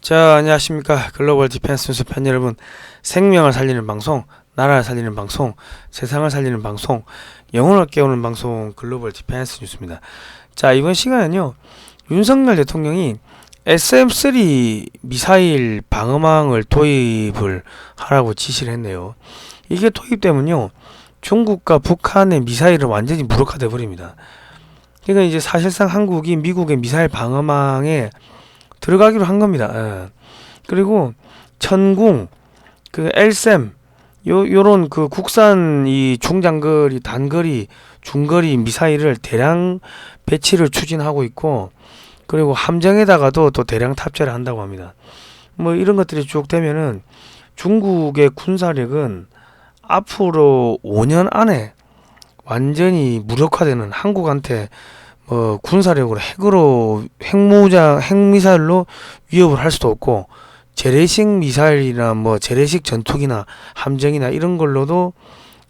자, 안녕하십니까. 글로벌 디펜스 뉴스 팬 여러분. 생명을 살리는 방송, 나라를 살리는 방송, 세상을 살리는 방송, 영혼을 깨우는 방송, 글로벌 디펜스 뉴스입니다. 자, 이번 시간은요, 윤석열 대통령이 SM3 미사일 방어망을 도입을 하라고 지시를 했네요. 이게 도입되면요, 중국과 북한의 미사일은 완전히 무력화돼 버립니다. 그러니까 이제 사실상 한국이 미국의 미사일 방어망에 들어가기로 한 겁니다. 예. 그리고 천궁, 그 엘셈, 요 요런 그 국산 이 중장거리, 단거리, 중거리 미사일을 대량 배치를 추진하고 있고 그리고 함정에다가도 또 대량 탑재를 한다고 합니다. 뭐 이런 것들이 쭉 되면은 중국의 군사력은 앞으로 5년 안에 완전히 무력화되는 한국한테 뭐 군사력으로 핵으로 핵무장 핵미사일로 위협을 할 수도 없고 재래식 미사일이나 뭐 재래식 전투기나 함정이나 이런 걸로도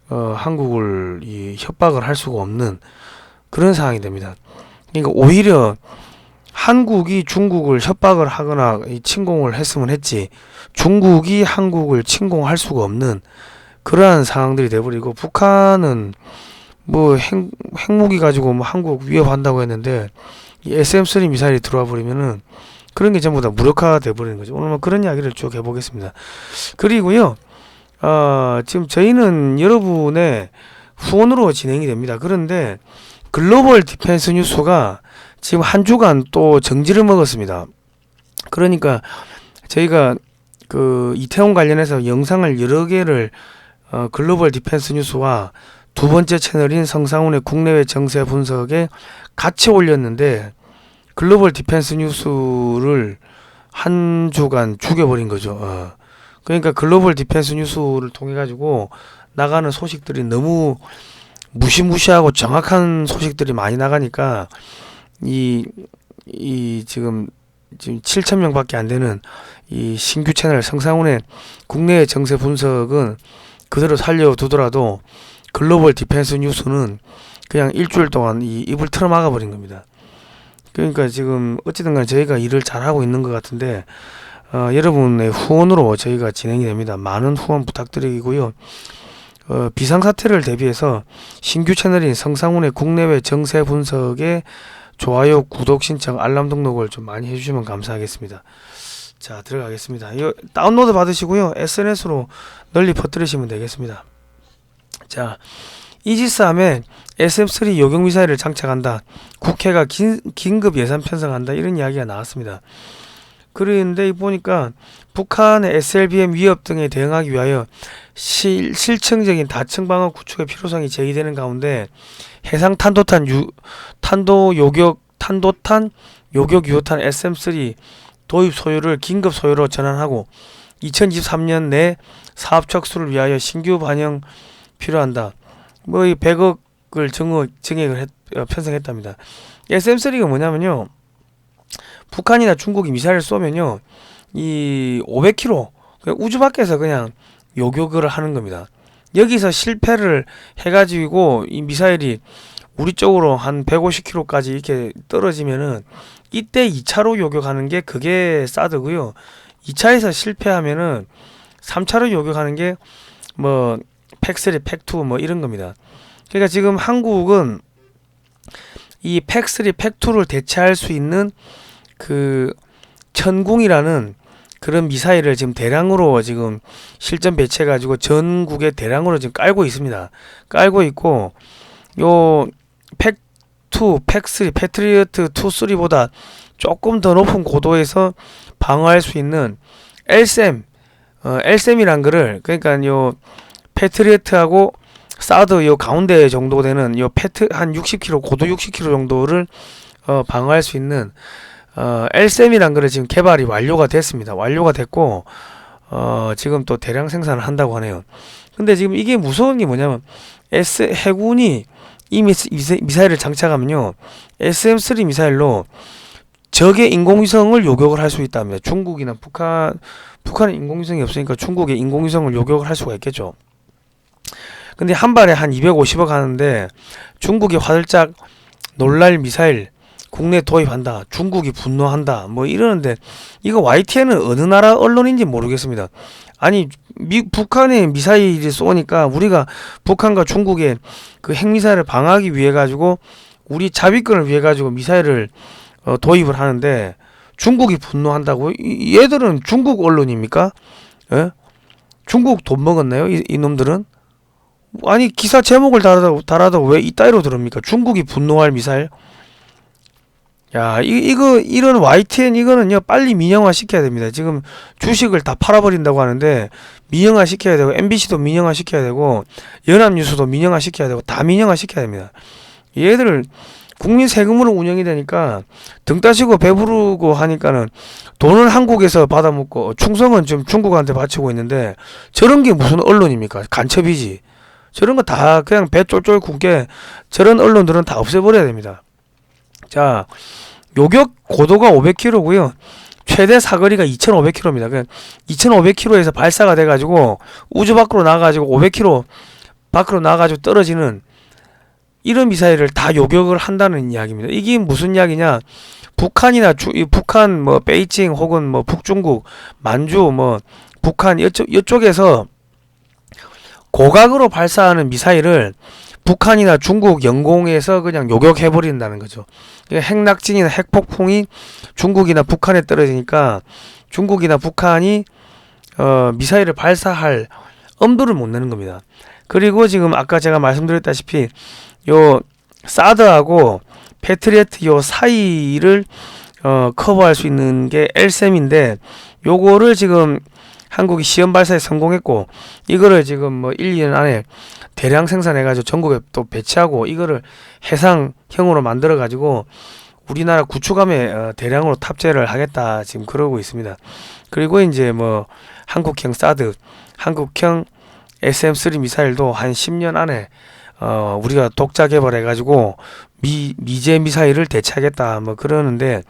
어 한국을 이 협박을 할 수가 없는 그런 상황이 됩니다. 그러니까 오히려 한국이 중국을 협박을 하거나 이 침공을 했으면 했지 중국이 한국을 침공할 수가 없는 그러한 상황들이 돼버리고 북한은 뭐 핵, 핵무기 가지고 뭐 한국 위협한다고 했는데 이 SM3 미사일이 들어와 버리면은 그런 게 전부 다 무력화가 돼 버리는 거죠. 오늘 뭐 그런 이야기를 쭉 해보겠습니다. 그리고요, 어, 지금 저희는 여러분의 후원으로 진행이 됩니다. 그런데 글로벌 디펜스 뉴스가 지금 한 주간 또 정지를 먹었습니다. 그러니까 저희가 그 이태원 관련해서 영상을 여러 개를 어, 글로벌 디펜스 뉴스와 두 번째 채널인 성상훈의 국내외 정세 분석에 같이 올렸는데 글로벌 디펜스 뉴스를 한 주간 죽여버린 거죠. 어. 그러니까 글로벌 디펜스 뉴스를 통해 가지고 나가는 소식들이 너무 무시무시하고 정확한 소식들이 많이 나가니까 이, 이 지금 지금 7천 명밖에 안 되는 이 신규 채널 성상훈의 국내외 정세 분석은 그대로 살려두더라도 글로벌 디펜스 뉴스는 그냥 일주일 동안 이 입을 틀어막아 버린 겁니다. 그러니까 지금 어찌든 간에 저희가 일을 잘하고 있는 것 같은데 어, 여러분의 후원으로 저희가 진행이 됩니다. 많은 후원 부탁드리고요. 어, 비상사태를 대비해서 신규 채널인 성상훈의 국내외 정세 분석에 좋아요, 구독 신청, 알람 등록을 좀 많이 해주시면 감사하겠습니다. 자 들어가겠습니다. 이거 다운로드 받으시고요. SNS로 널리 퍼뜨리시면 되겠습니다. 자, 이지스함에 SM3 요격 미사일을 장착한다. 국회가 긴, 긴급 예산 편성한다. 이런 이야기가 나왔습니다. 그런데 보니까 북한의 SLBM 위협 등에 대응하기 위하여 실, 실층적인 다층 방어 구축의 필요성이 제기되는 가운데 해상 탄도탄 유, 탄도 요격 탄도탄 요격 유효탄 SM3 도입 소유를 긴급 소유로 전환하고 2023년 내 사업 착수를 위하여 신규 반영 필요한다. 뭐 이 100억을 증액, 증액을 했, 어, 편성했답니다. SM3가 뭐냐면요. 북한이나 중국이 미사일을 쏘면요. 이 500km 그냥 우주 밖에서 그냥 요격을 하는 겁니다. 여기서 실패를 해가지고 이 미사일이 우리 쪽으로 한 150km까지 이렇게 떨어지면은 이때 2차로 요격하는 게 그게 사드고요. 2차에서 실패하면은 3차로 요격하는 게 뭐 팩3, 팩2 뭐 이런 겁니다. 그러니까 지금 한국은 이 팩3, 팩2를 대체할 수 있는 그 천궁이라는 그런 미사일을 지금 대량으로 지금 실전 배치해 가지고 전국에 대량으로 지금 깔고 있습니다. 깔고 있고 요 팩2, 팩3, 패트리어트 2, 3보다 조금 더 높은 고도에서 방어할 수 있는 LSM 어, LSM이란 거를 그러니까 요 패트리어트하고 사드 요 가운데 정도 되는 요 패트 한 60km 고도 60km 정도를 어, 방어할 수 있는 어, LSM이란 거를 지금 개발이 완료가 됐습니다. 완료가 됐고 어, 지금 또 대량 생산을 한다고 하네요. 근데 지금 이게 무서운 게 뭐냐면 S 해군이 이 미사, 미사 일을 장착하면요 SM3 미사일로 적의 인공위성을 요격을 할 수 있답니다. 중국이나 북한 북한은 인공위성이 없으니까 중국의 인공위성을 요격을 할 수가 있겠죠. 근데 한 발에 한 250억 하는데 중국이 화들짝 놀랄 미사일 국내 도입한다. 중국이 분노한다. 뭐 이러는데 이거 YTN은 어느 나라 언론인지 모르겠습니다. 아니 미, 북한에 미사일이 쏘니까 우리가 북한과 중국의 그 핵미사일을 방어하기 위해 가지고 우리 자위권을 위해 가지고 미사일을 어, 도입을 하는데 중국이 분노한다고? 이- 얘들은 중국 언론입니까? 예? 중국 돈 먹었나요? 이, 이놈들은? 아니 기사 제목을 달아도 달아도 왜 이따위로 들읍니까? 중국이 분노할 미사일? 야, 이, 이거 이런 YTN 이거는요 빨리 민영화 시켜야 됩니다. 지금 주식을 다 팔아버린다고 하는데 민영화 시켜야 되고 MBC도 민영화 시켜야 되고 연합뉴스도 민영화 시켜야 되고 다 민영화 시켜야 됩니다. 얘들 국민 세금으로 운영이 되니까 등 따시고 배부르고 하니까는 돈은 한국에서 받아먹고 충성은 지금 중국한테 바치고 있는데 저런 게 무슨 언론입니까? 간첩이지. 저런 거 다 그냥 배 쫄쫄 굶게 저런 언론들은 다 없애버려야 됩니다. 자, 요격 고도가 500km고요. 최대 사거리가 2,500km입니다. 그 2,500km에서 발사가 돼가지고 우주 밖으로 나가가지고 500km 밖으로 나가가지고 떨어지는 이런 미사일을 다 요격을 한다는 이야기입니다. 이게 무슨 이야기냐? 북한이나 주, 이 북한 뭐 베이징 혹은 뭐 북중국 만주 뭐 북한 이쪽 이쪽에서 고각으로 발사하는 미사일을 북한이나 중국 영공에서 그냥 요격해 버린다는 거죠. 핵낙진이나 핵폭풍이 중국이나 북한에 떨어지니까 중국이나 북한이 어 미사일을 발사할 엄두를 못 내는 겁니다. 그리고 지금 아까 제가 말씀드렸다시피 요 사드하고 패트리어트 요 사이를 어 커버할 수 있는 게 엘셈인데 요거를 지금 한국이 시험 발사에 성공했고 이거를 지금 뭐 1, 2년 안에 대량 생산해 가지고 전국에 또 배치하고 이거를 해상형으로 만들어 가지고 우리나라 구축함에 어, 대량으로 탑재를 하겠다 지금 그러고 있습니다. 그리고 이제 뭐 한국형 사드, 한국형 SM3 미사일도 한 10년 안에 어 우리가 독자 개발해 가지고 미 미제 미사일을 대체하겠다 뭐 그러는데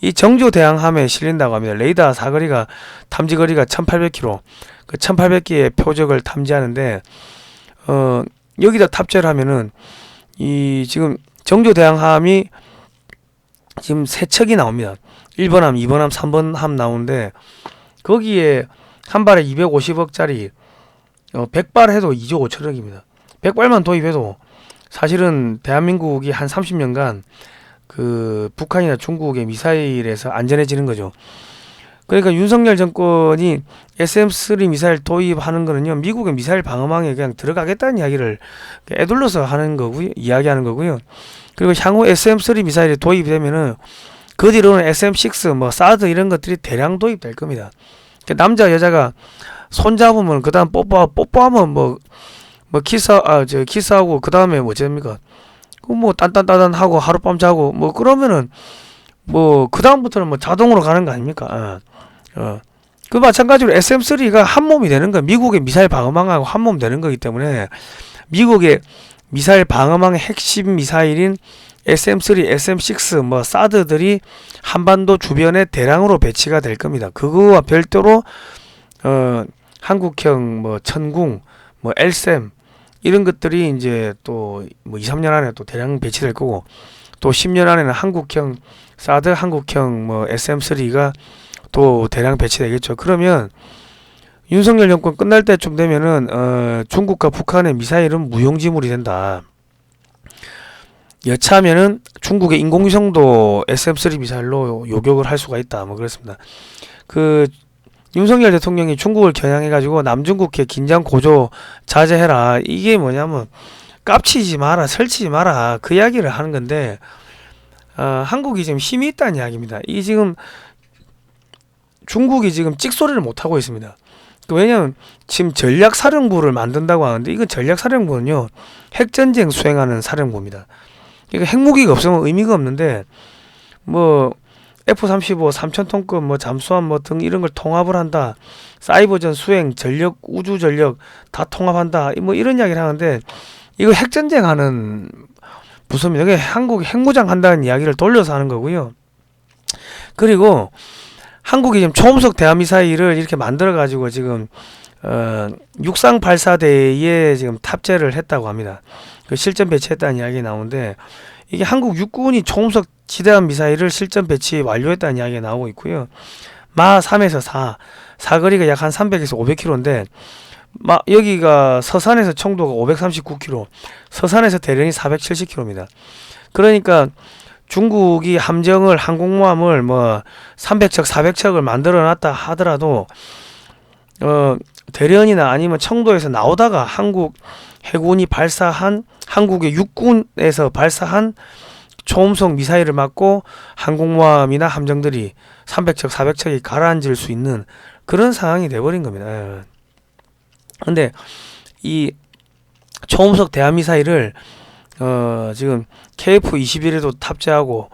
이 정조 대항함에 실린다고 합니다. 레이더 사거리가 탐지 거리가 1800km. 그 1800개의 표적을 탐지하는데 어 여기다 탑재를 하면은 이 지금 정조 대항함이 지금 세 척이 나옵니다. 1번 함, 2번 함, 3번 함 나오는데 거기에 한 발에 250억짜리 어 100발 해도 2조 5천억입니다. 100발만 도입해도 사실은 대한민국이 한 30년간 그 북한이나 중국의 미사일에서 안전해지는 거죠. 그러니까 윤석열 정권이 SM3 미사일 도입하는 거는요 미국의 미사일 방어망에 그냥 들어가겠다는 이야기를 애둘러서 하는 거고요 이야기하는 거고요. 그리고 향후 SM3 미사일이 도입되면은 그 뒤로는 SM6 뭐 사드 이런 것들이 대량 도입될 겁니다. 그러니까 남자 여자가 손 잡으면 그 다음 뽀뽀 뽀뽀하면 뭐 뭐 키스 아 저 키스하고 그 다음에 뭐 됩니까 그뭐 딴딴따단 하고 하룻밤 자고 뭐 그러면은 뭐 그 다음부터는 뭐 자동으로 가는 거 아닙니까? 어. 어. 그 마찬가지로 SM3가 한 몸이 되는 거야. 미국의 미사일 방어망하고 한 몸 되는 거기 때문에 미국의 미사일 방어망의 핵심 미사일인 SM3, SM6, 뭐 사드들이 한반도 주변에 대량으로 배치가 될 겁니다. 그거와 별도로 어 한국형 뭐 천궁, 뭐 엘셈 이런 것들이 이제 또 뭐 2, 3년 안에 또 대량 배치될 거고 또 10년 안에는 한국형 사드, 한국형 뭐 SM3가 또 대량 배치되겠죠. 그러면 윤석열 정권 끝날 때쯤 되면은 어 중국과 북한의 미사일은 무용지물이 된다. 여차하면은 중국의 인공위성도 SM3 미사일로 요격을 할 수가 있다. 뭐 그렇습니다. 그 윤석열 대통령이 중국을 겨냥해가지고 남중국해 긴장 고조 자제해라. 이게 뭐냐면 깝치지 마라, 설치지 마라. 그 이야기를 하는 건데 어, 한국이 지금 힘이 있다는 이야기입니다. 이 지금 중국이 지금 찍소리를 못 하고 있습니다. 그 왜냐하면 지금 전략사령부를 만든다고 하는데 이건 전략사령부는요 핵전쟁 수행하는 사령부입니다. 이거 핵무기가 없으면 의미가 없는데 뭐 F-35 3,000톤급 뭐 잠수함 뭐 등 이런 걸 통합을 한다. 사이버전 수행 전력 우주 전력 다 통합한다. 뭐 이런 이야기를 하는데 이거 핵전쟁 하는 부서입니다. 이게 한국이 핵무장 한다는 이야기를 돌려서 하는 거고요. 그리고 한국이 지금 초음속 대한미사일을 이렇게 만들어 가지고 지금 어, 육상 발사대에 지금 탑재를 했다고 합니다. 그 실전 배치했다는 이야기 나오는데 이게 한국 육군이 초음속 지대함 미사일을 실전 배치 완료했다는 이야기가 나오고 있고요. 마 3에서 4, 사거리가 약 한 300에서 500km인데 마 여기가 서산에서 청도가 539km, 서산에서 대련이 470km입니다. 그러니까 중국이 함정을 항공모함을 뭐 300척, 400척을 만들어 놨다 하더라도 어 대련이나 아니면 청도에서 나오다가 한국 해군이 발사한 한국의 육군에서 발사한 초음속 미사일을 맞고 항공모함이나 함정들이 300척, 400척이 가라앉을 수 있는 그런 상황이 돼버린 겁니다. 예. 근데 이 초음속 대함 미사일을 어 지금 KF-21에도 탑재하고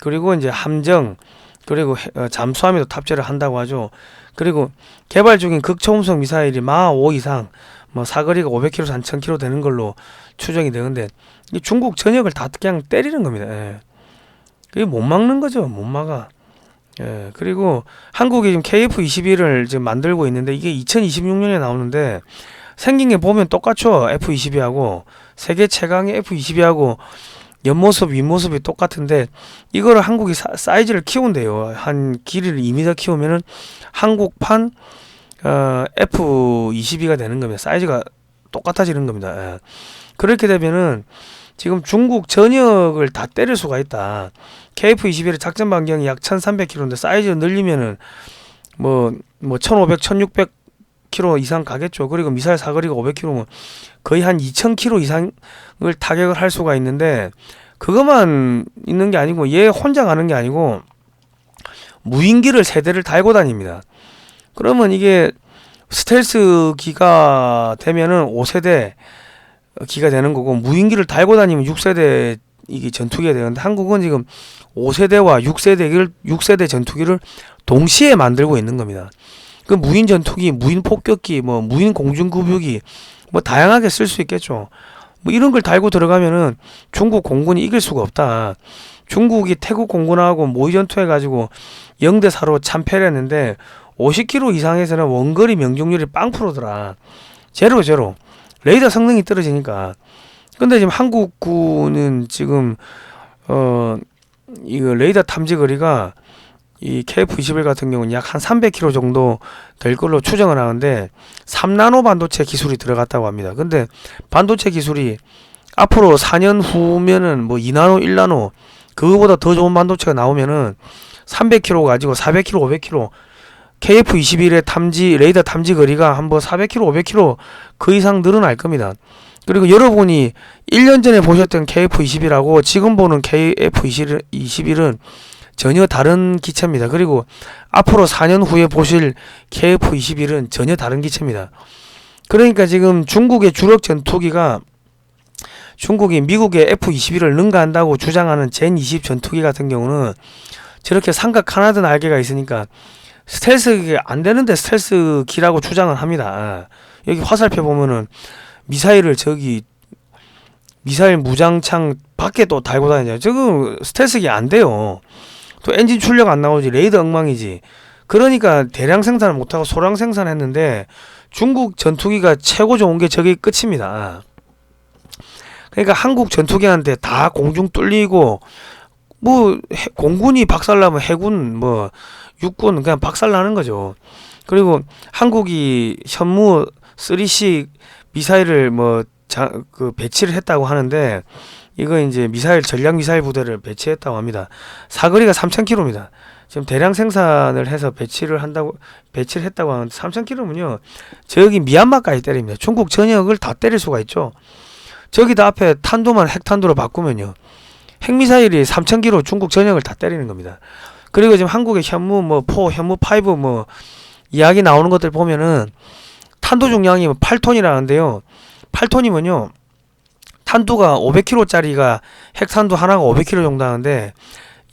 그리고 이제 함정 그리고 해- 어, 잠수함에도 탑재를 한다고 하죠. 그리고 개발 중인 극초음속 미사일이 마5 이상 뭐 사거리가 500km에서 한 1000km 되는 걸로 추정이 되는데 이 중국 전역을 다 그냥 때리는 겁니다. 예. 그게 못 막는 거죠. 못 막아. 예. 그리고 한국이 지금 KF-21을 지금 만들고 있는데 이게 2026년에 나오는데 생긴 게 보면 똑같죠. F-22하고 세계 최강의 F-22하고 옆모습, 윗모습이 똑같은데 이거를 한국이 사, 사이즈를 키운대요. 한 길이를 2m 키우면은 한국판 어, F-22가 되는 겁니다. 사이즈가 똑같아지는 겁니다. 예. 그렇게 되면은 지금 중국 전역을 다 때릴 수가 있다. KF-21의 작전 반경이 약 1,300km인데 사이즈 늘리면은 뭐 뭐 1,500, 1,600km 이상 가겠죠. 그리고 미사일 사거리가 500km면 거의 한 2,000km 이상을 타격을 할 수가 있는데 그것만 있는 게 아니고 얘 혼자 가는 게 아니고 무인기를 세 대를 달고 다닙니다. 그러면 이게 스텔스 기가 되면은 5세대 기가 되는 거고 무인기를 달고 다니면 6세대 이게 전투기가 되는데 한국은 지금 5세대와 6세대를 6세대 전투기를 동시에 만들고 있는 겁니다. 그 무인 전투기, 무인 폭격기, 뭐 무인 공중급유기 뭐 다양하게 쓸 수 있겠죠. 뭐 이런 걸 달고 들어가면은 중국 공군이 이길 수가 없다. 중국이 태국 공군하고 모의 전투해 가지고 0대 4로 참패를 했는데 50km 이상에서는 원거리 명중률이 빵 프로더라. 제로 제로. 레이더 성능이 떨어지니까. 근데 지금 한국군은 지금 어 이거 레이더 탐지 거리가 이 KF-21 같은 경우는 약 한 300km 정도 될 걸로 추정을 하는데 3나노 반도체 기술이 들어갔다고 합니다. 근데 반도체 기술이 앞으로 4년 후면은 뭐 2나노, 1나노 그거보다 더 좋은 반도체가 나오면은 300km 가지고 400km, 500km KF-21의 탐지 레이더 탐지 거리가 한번 400km, 500km 그 이상 늘어날 겁니다. 그리고 여러분이 1년 전에 보셨던 KF-21하고 지금 보는 KF-21은 전혀 다른 기체입니다. 그리고 앞으로 4년 후에 보실 KF-21은 전혀 다른 기체입니다. 그러니까 지금 중국의 주력 전투기가 중국이 미국의 F-21을 능가한다고 주장하는 젠20 전투기 같은 경우는 저렇게 삼각 하나든 날개가 있으니까 스텔스가 안 되는데 스텔스 기라고 주장을 합니다. 여기 화살표 보면은 미사일을 저기 미사일 무장창 밖에 또 달고 다니잖아요. 저거 스텔스기 안 돼요. 또 엔진 출력 안 나오지 레이더 엉망이지. 그러니까 대량 생산을 못하고 소량 생산했는데 중국 전투기가 최고 좋은 게 저게 끝입니다. 그러니까 한국 전투기한테 다 공중 뚫리고 뭐 해- 공군이 박살나면 해군 뭐 육군 그냥 박살 나는 거죠. 그리고 한국이 현무 3C 미사일을 뭐그 배치를 했다고 하는데 이거 이제 미사일 전략 미사일 부대를 배치했다고 합니다. 사거리가 3,000km입니다. 지금 대량 생산을 해서 배치를 한다고 배치를 했다고 하는데 3,000km면요. 저기 미얀마까지 때립니다. 중국 전역을 다 때릴 수가 있죠. 저기다 앞에 탄도만 핵탄두로 바꾸면요. 핵미사일이 3,000km 중국 전역을 다 때리는 겁니다. 그리고 지금 한국의 현무 뭐 포, 현무 5뭐 이야기 나오는 것들 보면은 탄도 중량이 8톤이라는데요. 8톤이면요. 탄두가 500kg짜리가 핵탄두 하나가 500kg 정도 하는데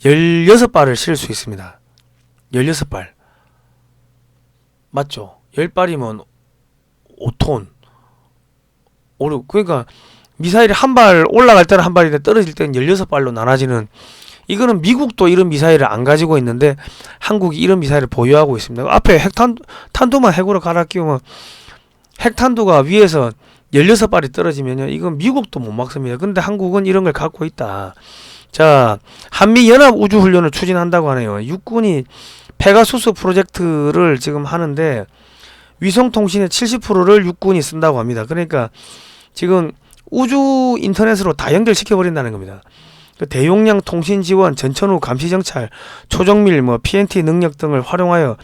16발을 실을 수 있습니다. 16발. 맞죠? 10발이면 5톤. 오르 그러니까 미사일이 한 발 올라갈 때는 한 발인데 떨어질 때는 16발로 나눠지는 이거는 미국도 이런 미사일을 안 가지고 있는데 한국이 이런 미사일을 보유하고 있습니다. 앞에 핵탄 탄두만 핵으로 갈아 끼우면 핵탄두가 위에서 16발이 떨어지면요. 이건 미국도 못 막습니다. 근데 한국은 이런 걸 갖고 있다. 자, 한미 연합 우주 훈련을 추진한다고 하네요. 육군이 페가수스 프로젝트를 지금 하는데 위성 통신의 70%를 육군이 쓴다고 합니다. 그러니까 지금 우주 인터넷으로 다 연결시켜 버린다는 겁니다. 그 대용량 통신 지원, 전천후 감시 정찰, 초정밀, 뭐 PNT 능력 등을 활용하여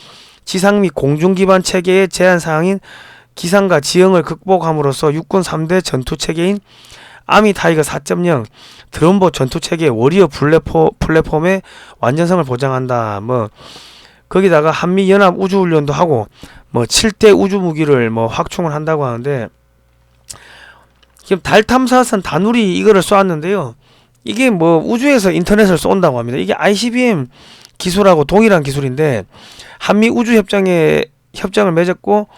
지상 및 공중 기반 체계의 제한 사항인 기상과 지형을 극복함으로써 육군 3대 전투 체계인 아미 타이거 4.0 드론보 전투 체계 워리어 플랫포, 플랫폼의 완전성을 보장한다. 뭐 거기다가 한미 연합 우주 훈련도 하고 뭐 7대 우주 무기를 뭐 확충을 한다고 하는데 지금 달 탐사선 다누리 이거를 쏘았는데요. 이게 뭐 우주에서 인터넷을 쏜다고 합니다. 이게 ICBM 기술하고 동일한 기술인데 한미 우주 협정에 협정을 맺었고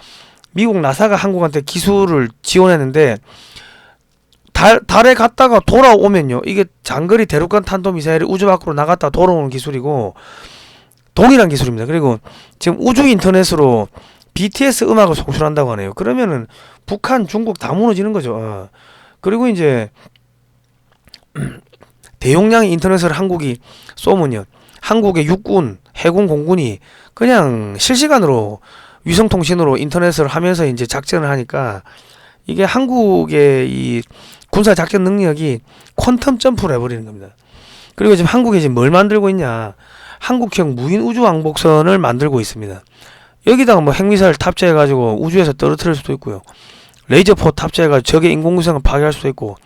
미국 나사가 한국한테 기술을 지원했는데 달, 달에 갔다가 돌아오면요. 이게 장거리 대륙간 탄도 미사일이 우주 밖으로 나갔다 돌아오는 기술이고 동일한 기술입니다. 그리고 지금 우주 인터넷으로 BTS 음악을 송출한다고 하네요. 그러면은 북한, 중국 다 무너지는 거죠. 어. 그리고 이제 대용량의 인터넷을 한국이 쏘면요. 한국의 육군, 해군, 공군이 그냥 실시간으로 위성 통신으로 인터넷을 하면서 이제 작전을 하니까 이게 한국의 이 군사 작전 능력이 퀀텀 점프를 해버리는 겁니다. 그리고 지금 한국이 지금 뭘 만들고 있냐? 한국형 무인 우주 왕복선을 만들고 있습니다. 여기다가 뭐 핵미사일 탑재해가지고 우주에서 떨어뜨릴 수도 있고요. 레이저포 탑재해가지고 적의 인공위성을 파괴할 수도 있고.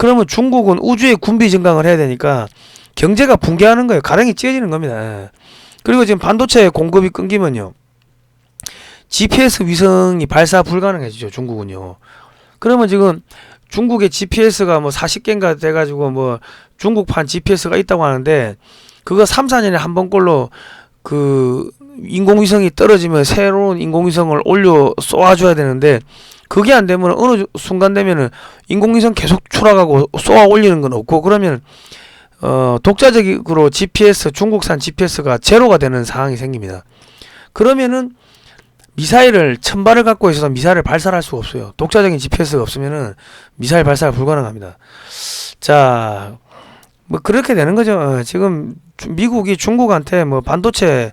그러면 중국은 우주의 군비 증강을 해야 되니까 경제가 붕괴하는 거예요. 가랑이 찢어지는 겁니다. 예. 그리고 지금 반도체 공급이 끊기면요. GPS 위성이 발사 불가능해지죠. 중국은요. 그러면 지금 중국의 GPS가 뭐 40개인가 돼가지고 뭐 중국판 GPS가 있다고 하는데 그거 3, 4년에 한 번꼴로 그 인공위성이 떨어지면 새로운 인공위성을 올려 쏘아줘야 되는데 그게 안 되면 어느 순간 되면은 인공위성 계속 추락하고 쏘아 올리는 건 없고 그러면 어 독자적으로 GPS 중국산 GPS가 제로가 되는 상황이 생깁니다. 그러면은 미사일을 천 발을 갖고 있어서 미사일을 발사할 수가 없어요. 독자적인 GPS가 없으면은 미사일 발사가 불가능합니다. 자, 뭐 그렇게 되는 거죠. 어, 지금 주- 미국이 중국한테 뭐 반도체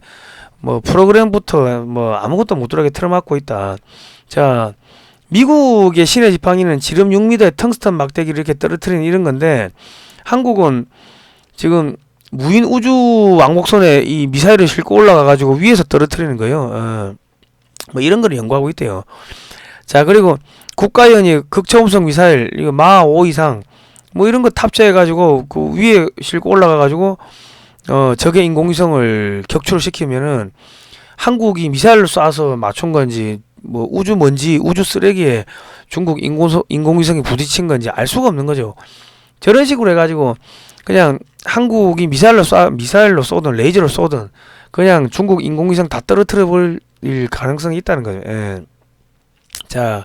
뭐 프로그램부터 뭐 아무것도 못 들어가게 틀어막고 있다. 자, 미국의 신의 지팡이는 지름 6m의 텅스턴 막대기를 이렇게 떨어뜨리는 이런 건데 한국은 지금 무인 우주 왕복선에 이 미사일을 싣고 올라가 가지고 위에서 떨어뜨리는 거예요. 어. 뭐 이런 거를 연구하고 있대요. 자 그리고 국가연이 극초음속 미사일 이거 마 5 이상 뭐 이런 거 탑재해 가지고 그 위에 싣고 올라가 가지고 어 적의 인공위성을 격추를 시키면은 한국이 미사일을 쏴서 맞춘 건지 뭐 우주 먼지 우주 쓰레기에 중국 인공소, 인공위성이 부딪힌 건지 알 수가 없는 거죠. 저런 식으로 해가지고 그냥 한국이 미사일로 쏴 미사일로 쏘든 레이저로 쏘든 그냥 중국 인공위성 다 떨어뜨려 버릴 가능성이 있다는 거죠. 예. 자,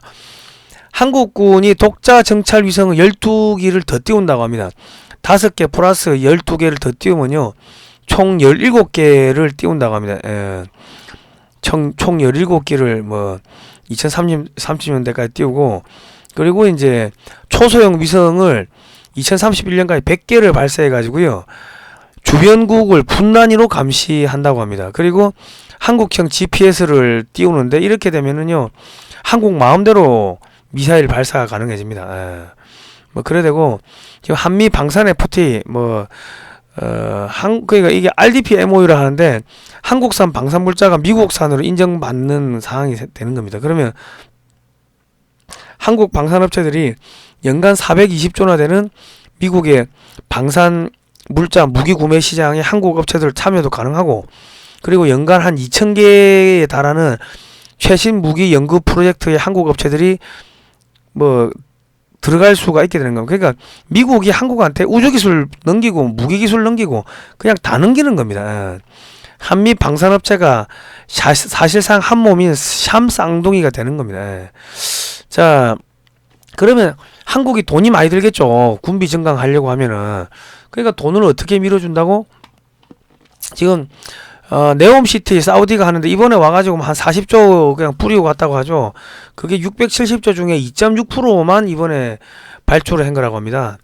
한국군이 독자 정찰 위성을 12기를 더 띄운다고 합니다. 5개 플러스 12개를 더 띄우면요. 총 17개를 띄운다고 합니다. 예. 총, 총 17기를 뭐 2030, 30년대까지 띄우고 그리고 이제 초소형 위성을 2031년까지 100개를 발사해 가지고요. 주변국을 분단위로 감시한다고 합니다. 그리고 한국형 GPS를 띄우는데 이렇게 되면은요. 한국 마음대로 미사일 발사가 가능해집니다. 예. 뭐 그래 되고 지금 한미 방산 FT 뭐 어, 한, 그러니까 이게 RDP MOU를 하는데 한국산 방산 물자가 미국산으로 인정받는 상황이 세- 되는 겁니다. 그러면 한국 방산업체들이 연간 420조나 되는 미국의 방산 물자 무기 구매 시장에 한국 업체들 참여도 가능하고 그리고 연간 한 2,000개에 달하는 최신 무기 연구 프로젝트에 한국 업체들이 뭐 들어갈 수가 있게 되는 겁니다. 그러니까 미국이 한국한테 우주 기술 넘기고 무기 기술 넘기고 그냥 다 넘기는 겁니다. 예. 한미 방산업체가 사, 사실상 한 몸인 샴 쌍둥이가 되는 겁니다. 예. 자, 그러면 한국이 돈이 많이 들겠죠. 군비 증강하려고 하면은. 그러니까 돈을 어떻게 밀어준다고? 지금 어, 네옴시티 사우디가 하는데 이번에 와가지고 한 40조 그냥 뿌리고 갔다고 하죠. 그게 670조 중에 2.6%만 이번에 발주를 한 거라고 합니다.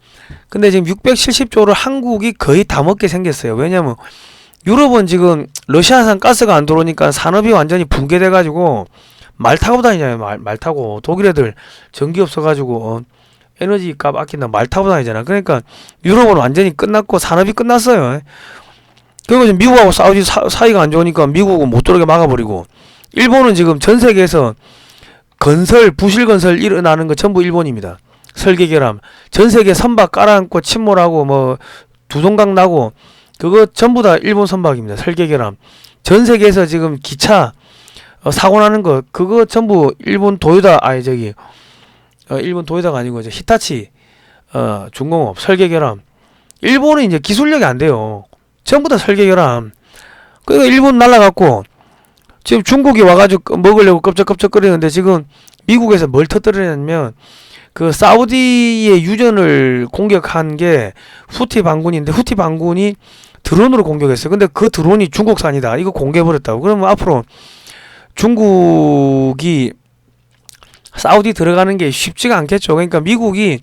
근데 지금 670조를 한국이 거의 다 먹게 생겼어요. 왜냐면 유럽은 지금 러시아산 가스가 안 들어오니까 산업이 완전히 붕괴돼 가지고 말 타고 다니잖아요. 말, 말 타고 독일 애들 전기 없어 가지고 어, 에너지 값 아낀다 말 타고 다니잖아. 그러니까 유럽은 완전히 끝났고 산업이 끝났어요. 그리고 지금 미국하고 사우디 사, 사이가 안 좋으니까 미국은 못 들어오게 막아버리고 일본은 지금 전 세계에서 건설 부실 건설 일어나는 거 전부 일본입니다. 설계 결함 전 세계 선박 깔아앉고 침몰하고 뭐 두동강 나고 그거 전부 다 일본 선박입니다. 설계 결함 전 세계에서 지금 기차 어, 사고 나는 거 그거 전부 일본 도요다 아니 저기 어, 일본 도요다가 아니고 이제 히타치 어, 중공업 설계 결함 일본은 이제 기술력이 안 돼요. 전부 다 설계 결함. 그러니까 일본 날라갔고 지금 중국이 와가지고 먹으려고 껍적껍적거리는데 지금 미국에서 뭘 터뜨리냐면 그 사우디의 유전을 공격한 게 후티 반군인데 후티 반군이 드론으로 공격했어요. 근데 그 드론이 중국산이다. 이거 공개해버렸다고. 그러면 앞으로 중국이 사우디 들어가는 게 쉽지가 않겠죠. 그러니까 미국이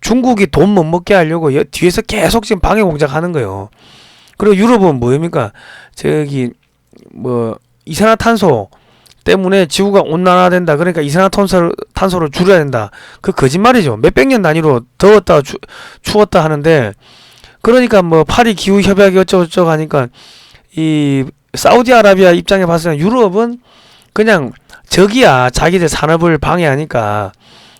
중국이 돈 못 먹게 하려고 여- 뒤에서 계속 지금 방해 공작하는 거예요. 그리고 유럽은 뭐입니까? 저기 뭐 이산화탄소 때문에 지구가 온난화된다. 그러니까 이산화탄소를 탄소를 줄여야 된다. 그 거짓말이죠. 몇백 년 단위로 더웠다 추, 추웠다 하는데 그러니까 뭐 파리 기후 협약이 어쩌고저쩌고 하니까 이 사우디아라비아 입장에 봤을 때 유럽은 그냥 적이야. 자기들 산업을 방해하니까.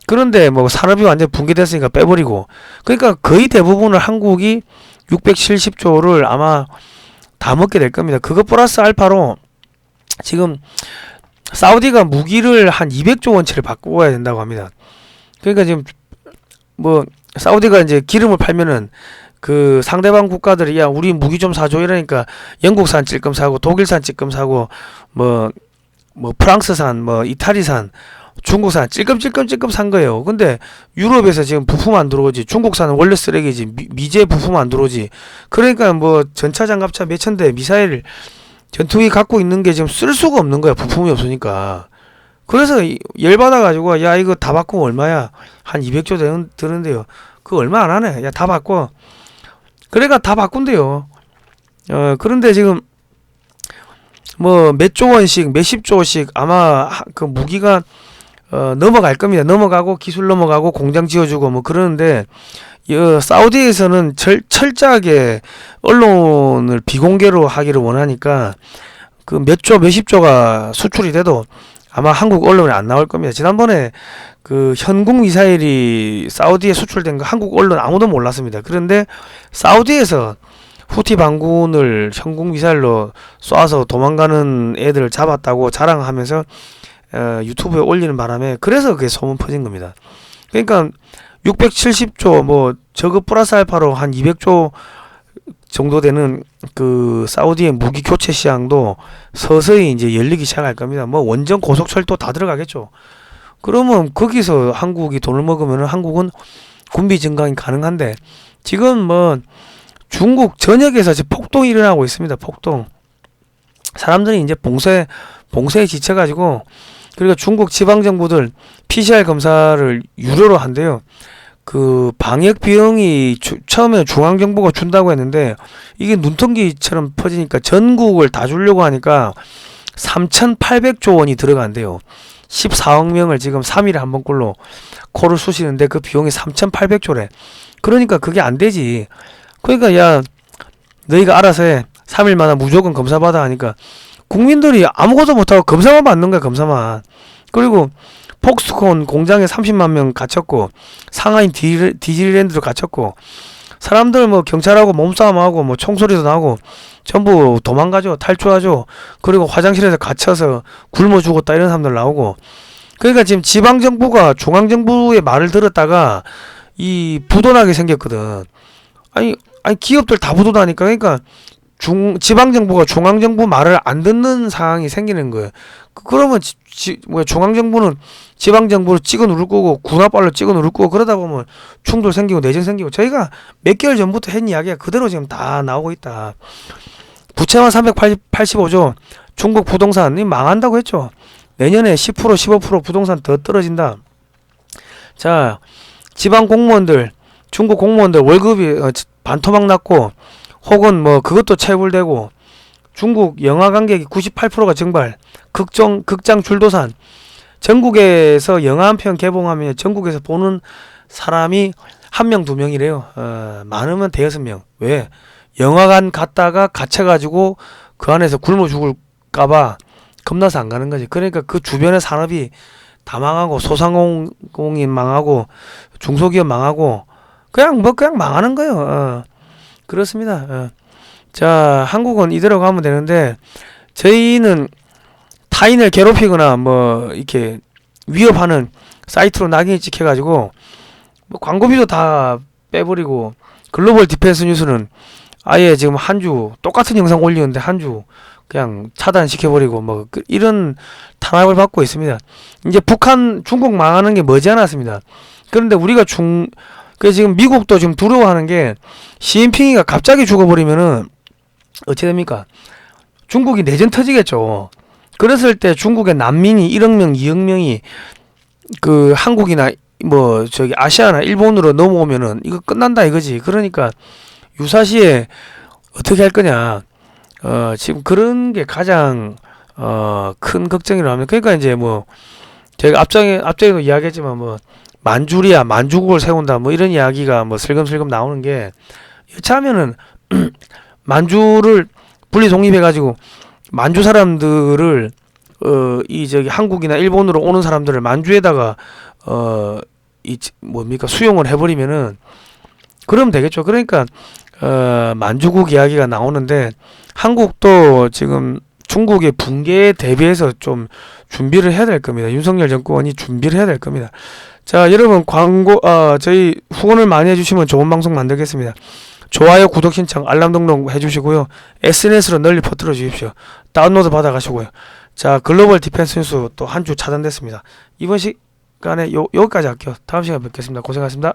그런데 뭐 산업이 완전 붕괴됐으니까 빼버리고. 그러니까 거의 대부분을 한국이 670조를 아마 다 먹게 될 겁니다. 그것 플러스 알파로 지금 사우디가 무기를 한 200조 원치를 바꿔야 된다고 합니다. 그러니까 지금 뭐 사우디가 이제 기름을 팔면은 그 상대방 국가들이 야 우리 무기 좀 사줘 이러니까 영국산 찔끔 사고 독일산 찔끔 사고 뭐뭐 프랑스산 뭐 이탈리산 중국산 찔끔찔끔찔끔 산 거예요. 근데 유럽에서 지금 부품 안 들어오지. 중국산은 원래 쓰레기지. 미, 미제 부품 안 들어오지. 그러니까 뭐 전차 장갑차 몇천 대 미사일 전투기 갖고 있는 게 지금 쓸 수가 없는 거야. 부품이 없으니까. 그래서 이- 열받아 가지고 야 이거 다 바꾸면 얼마야? 한 200조 되는 드는데요. 그거 얼마 안 하네. 야 다 바꿔. 그러니까 다 바꾼대요. 어 그런데 지금 뭐 몇 조 원씩 몇십 조씩 아마 하- 그 무기가 어 넘어갈 겁니다. 넘어가고 기술 넘어가고 공장 지어주고 뭐 그러는데 이 사우디에서는 철, 철저하게 언론을 비공개로 하기를 원하니까 그 몇 조 몇십 조가 수출이 돼도 아마 한국 언론에 안 나올 겁니다. 지난번에 그 현궁 미사일이 사우디에 수출된 거 한국 언론 아무도 몰랐습니다. 그런데 사우디에서 후티 반군을 현궁 미사일로 쏴서 도망가는 애들을 잡았다고 자랑하면서 어, 유튜브에 올리는 바람에 그래서 그게 소문 퍼진 겁니다. 그러니까 670조 뭐 저거 플러스 알파로 한 200조 정도 되는 그 사우디의 무기 교체 시장도 서서히 이제 열리기 시작할 겁니다. 뭐 원전 고속철도 다 들어가겠죠. 그러면 거기서 한국이 돈을 먹으면 한국은 군비 증강이 가능한데 지금 뭐 중국 전역에서 지금 폭동이 일어나고 있습니다. 폭동. 사람들이 이제 봉쇄 봉쇄에 지쳐 가지고 그리고 중국 지방 정부들 PCR 검사를 유료로 한대요. 그 방역 비용이 주- 처음에 중앙 정부가 준다고 했는데 이게 눈통기처럼 퍼지니까 전국을 다 주려고 하니까 3,800조 원이 들어간대요. 14억 명을 지금 3일에 한 번꼴로 코를 쑤시는데 그 비용이 3,800조래. 그러니까 그게 안 되지. 그러니까 야 너희가 알아서 해. 3일마다 무조건 검사 받아 하니까 국민들이 아무것도 못하고 검사만 받는 거야 검사만. 그리고 폭스콘 공장에 30만 명 갇혔고 상하이 디- 디즈니랜드도 갇혔고 사람들 뭐 경찰하고 몸싸움하고 뭐 총소리도 나고 전부 도망가죠 탈출하죠. 그리고 화장실에서 갇혀서 굶어 죽었다 이런 사람들 나오고. 그러니까 지금 지방 정부가 중앙 정부의 말을 들었다가 이 부도나게 생겼거든. 아니 아니 기업들 다 부도나니까. 그러니까 중 지방 정부가 중앙 정부 말을 안 듣는 상황이 생기는 거예요. 그, 그러면 지, 지, 뭐야 중앙 정부는 지방 정부를 찍어 누를 거고 군화발로 찍어 누를 거고 그러다 보면 충돌 생기고 내전 생기고 저희가 몇 개월 전부터 했 이야기가 그대로 지금 다 나오고 있다. 부채만 385조 중국 부동산 이 망한다고 했죠. 내년에 10% 15% 부동산 더 떨어진다. 자 지방 공무원들 중국 공무원들 월급이 어, 반토막 났고 혹은 뭐 그것도 체불되고 중국 영화 관객이 98%가 증발 극정 극장 줄도산 전국에서 영화 한 편 개봉하면 전국에서 보는 사람이 한 명 두 명이래요. 어, 많으면 대여섯 명. 왜? 영화관 갔다가 갇혀가지고 그 안에서 굶어 죽을까봐 겁나서 안 가는 거지. 그러니까 그 주변의 산업이 다 망하고 소상공인 망하고 중소기업 망하고 그냥 뭐 그냥 망하는 거예요. 어. 그렇습니다. 어. 자 한국은 이대로 가면 되는데 저희는 타인을 괴롭히거나 뭐 이렇게 위협하는 사이트로 낙인이 찍혀가지고 뭐 광고비도 다 빼버리고 글로벌 디펜스 뉴스는 아예 지금 한 주 똑같은 영상 올리는데 한 주 그냥 차단시켜버리고 뭐 그- 이런 탄압을 받고 있습니다. 이제 북한 중국 망하는 게 머지않았습니다. 그런데 우리가 중, 그 지금 미국도 지금 두려워하는 게 시진핑이가 갑자기 죽어버리면은 어찌 됩니까? 중국이 내전 터지겠죠. 그랬을 때 중국의 난민이 1억 명, 2억 명이 그 한국이나 뭐 저기 아시아나 일본으로 넘어오면은 이거 끝난다 이거지. 그러니까 유사시에 어떻게 할 거냐. 어, 지금 그런 게 가장 어, 큰 걱정이라면 그러니까 이제 뭐 제가 앞장에 앞전에도 이야기했지만 뭐 만주리아 만주국을 세운다 뭐 이런 이야기가 뭐 슬금슬금 나오는 게 여차하면은 만주를 분리 독립해 가지고 만주 사람들을 어 이 저기 한국이나 일본으로 오는 사람들을 만주에다가 어 이 뭡니까 수용을 해버리면은 그러면 되겠죠. 그러니까 어 만주국 이야기가 나오는데 한국도 지금 중국의 붕괴에 대비해서 좀 준비를 해야 될 겁니다. 윤석열 정권이 준비를 해야 될 겁니다. 자, 여러분 광고 어 저희 후원을 많이 해주시면 좋은 방송 만들겠습니다. 좋아요, 구독 신청, 알람 등록 해주시고요. SNS로 널리 퍼뜨려 주십시오. 다운로드 받아가시고요. 자, 글로벌 디펜스 뉴스 또 한 주 차단됐습니다. 이번 시간에 요, 여기까지 할게요. 다음 시간에 뵙겠습니다. 고생하셨습니다.